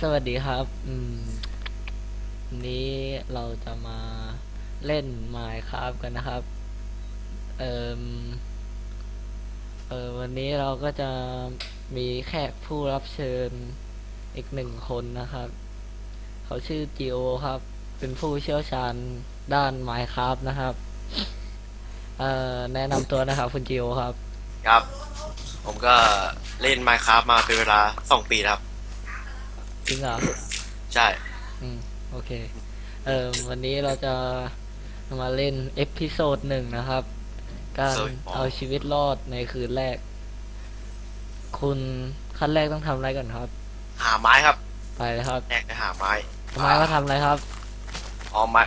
สวัสดีครับ อืมวันนี้เราจะมาเล่น Minecraft กันนะครับ เอ่มเออวันนี้เราก็จะมีแขกผู้รับเชิญอีกหนึ่งคนนะครับ เขาชื่อจิโอครับ เป็นผู้เชี่ยวชาญด้าน Minecraft นะครับ เอ่อแนะนำตัวนะครับคุณจิโอครับ ครับ ผมก็เล่น Minecraft มาเป็นเวลาสองปีครับ จริงเหรอ ใช่ อืม โอเค เอ่อวันนี้เราจะมาเล่นเอพิโซดหนึ่งนะครับ การ Episode อ๋อเอาชีวิตรอดในคืนแรก คุณขั้นแรกต้องทำอะไรก่อนครับ หาไม้ครับไปเลยครับแรกไปหาไม้ทำไมว่าทำอะไรครับ อ๋อไม้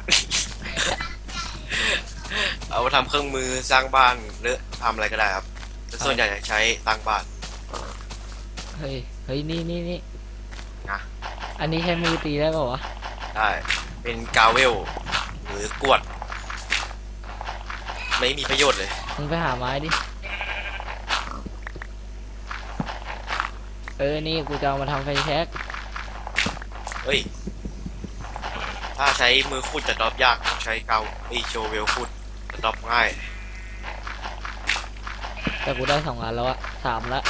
เอาไปทำเครื่องมือสร้างบ้านหรือทำอะไรก็ได้ครับแต่ส่วนใหญ่จะใช้สร้างบ้านเฮ้ย เฮ้ย นี่นี่นี่นะ อันนี้ใช้มือตีได้ป่าวะได้เป็นกาเวล หรือกวด ไม่มีประโยชน์เลย มึงไปหาไม้ดิ เออ นี่กูจะเอามาทำไฟแช็กเฮ้ย ถ้าใช้มือขุดจะดรอปยากต้องใช้เกาไอโชเวลขุดจะดรอปง่าย แต่กูได้สองอันแล้วอะสามละ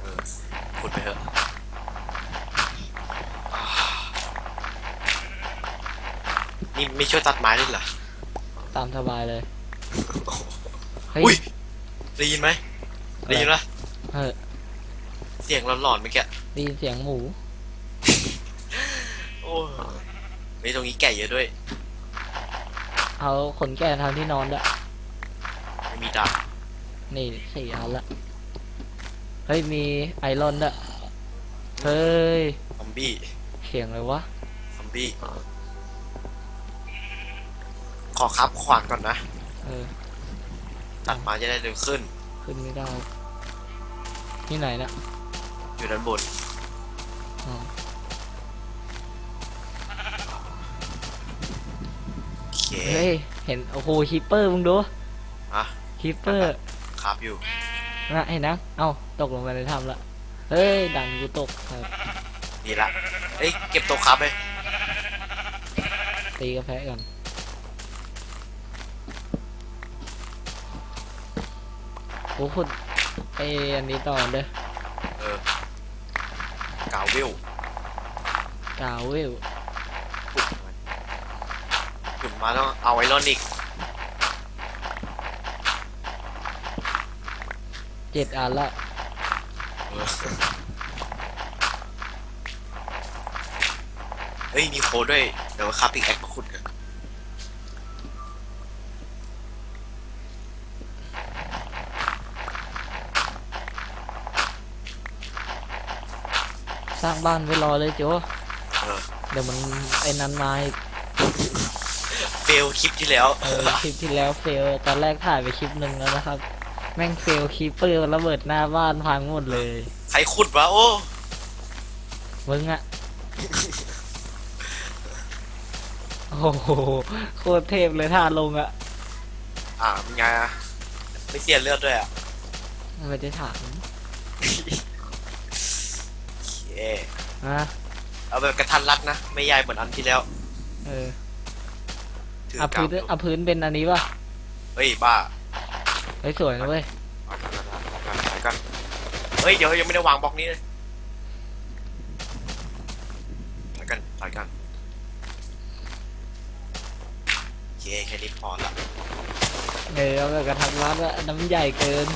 เออขุดไปเถอะอ่า นี่ไม่ช่วยตัดไม้เลยเหรอตามสบายเลย เฮ้ย อุ้ยได้ยินไหมได้ยินปะเฮ้ยเสียงหลอนๆเมื่อกี้ได้ยินเสียงหมู โอ้ยมีตรงนี้แก่เยอะด้วยเอาขนแก่ทางที่นอนด้วยไม่มีดาบนี่สี่อันละ เฮ้ย มีไอรอนด้วย เฮ้ย ซอมบี้เสียงอะไรวะ ซอมบี้ ขอครับขวานก่อนนะเออ ตัดไมาจะได้เร็วขึ้น ขึ้นไม่ได้ที่ไหนนะอยู่ด้านบน อ๋อโอเค เฮ้ย เห็น โอ้โหคิปเปอร์มึงดูอะคิปเปอร์ ครับอยู่ นะเห็นนะ เอ้า ตกลงไปในถ้ำละ เฮ้ย ดันกูตกครับนี่ละ เอ้ย เก็บตัวครับเลยตีกาแฟก่อน โอ้คุณไออันนี้ต่อเด้อเออกาววิลกาวเวลขุดมันขุดมาต้องเอาไอรอนอีกเจ็ดอันละเออเฮ้ยมีโค้ดด้วย เดี๋ยวครับอีกแอคมาขุดกัน สร้างบ้านไว้รอเลยโจเออเดี๋ยวมันไอ้นั้นมาอีกเฟลคลิปที่แล้ว เออคลิปที่แล้วเฟลตอนแรกถ่ายไปคลิปหนึ่งแล้วนะครับ แม่งเฟลคีเปอร์ระเบิดหน้าบ้านพังหมดเลยใครขุดวะโอ้ มึงอะโอ้โหโคตรเทพเลยท่าลงอะอ่าเป็นไงอะไม่เสียเลือดด้วยอะไม่ได้ถามโอ เคนะเอาแบบกระทันรัดนะ ไม่ใหญ่เหมือนอันที่แล้ว เออถือเอากาพื้วนเอาพื้นเป็นอันนี้ป่ะเฮ้ยบ้าเฮ้ยสวยนะเว้ยเอากันเอากันเอากันเฮ้ยเดี๋ยวยังไม่ได้วางบล็อกนี้เลยถอยกันถอยกันโอเคแค่นี้พอละ เออเอาแบบกระทัดรัดอะน้ำใหญ่เกิน